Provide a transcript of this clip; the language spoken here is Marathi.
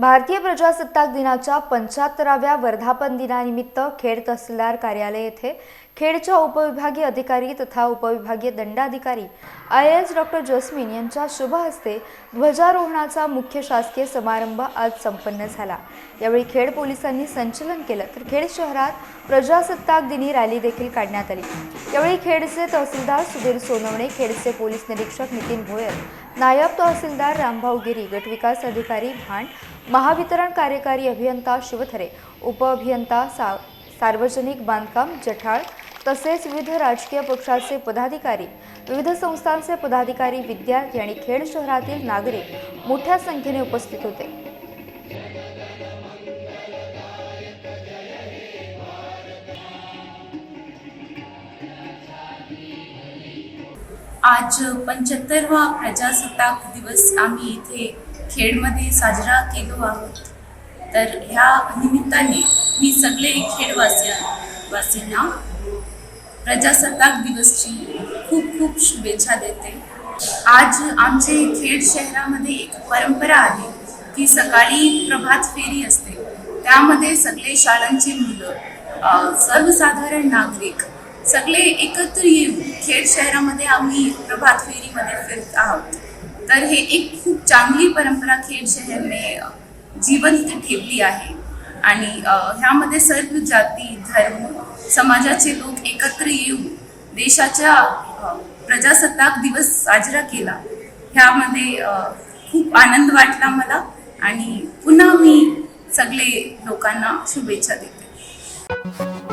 भारतीय प्रजासत्ताक दिनाच्या पंच्याहत्तराव्या वर्धापन दिनानिमित्त खेड तहसीलदार कार्यालय येथे खेडच्या उपविभागीय अधिकारी तथा उपविभागीय दंडाधिकारी आय एस डॉक्टर जस्मिन यांच्या शुभ हस्ते ध्वजारोहणाचा मुख्य शासकीय समारंभ आज संपन्न झाला. यावेळी खेड पोलिसांनी संचलन केलं तर खेड शहरात प्रजासत्ताक दिनी रॅली देखील काढण्यात आली. यावेळी खेडचे तहसीलदार सुधीर सोनवणे खेडचे पोलीस निरीक्षक नितीन भोयर नायब तहसीलदार रामभाऊ गिरी गटविकास अधिकारी भांड महावितरण कार्यकारी अभियंता शिवथरे उपअभियंता सा सार्वजनिक बांधकाम जठाळ तसेच विविध राजकीय पक्षाचे पदाधिकारी विविध संस्थांचे पदाधिकारी विद्यार्थी आणि खेड शहरातील नागरिक मोठ्या संख्येने उपस्थित होते. आज पंच्याहत्तरवा प्रजासत्ताक दिवस आम्ही इथे खेडमध्ये साजरा केलो आहोत. तर ह्या निमित्ताने मी सगळे खेडवासिया वासींना प्रजासत्ताक दिवसची खूप खूप शुभेच्छा देते. आज आमचे खेड शहरामध्ये एक परंपरा आहे की सकाळी प्रभात फेरी असते. त्यामध्ये सगळे शाळांची मुलं सर्वसाधारण नागरिक सगळे एकत्र येऊन खेड शहरामध्ये आम्ही प्रभात फेरीमध्ये फिरत आहोत. तर हे एक खूप चांगली परंपरा खेड शहरने जिवंत ठेवली आहे. आणि ह्यामध्ये सर्व जाती धर्म समाजाचे लोक एकत्र येऊन देशाच्या प्रजासत्ताक दिवस साजरा केला. ह्यामध्ये खूप आनंद वाटला मला आणि पुन्हा मी सगळे लोकांना शुभेच्छा देते.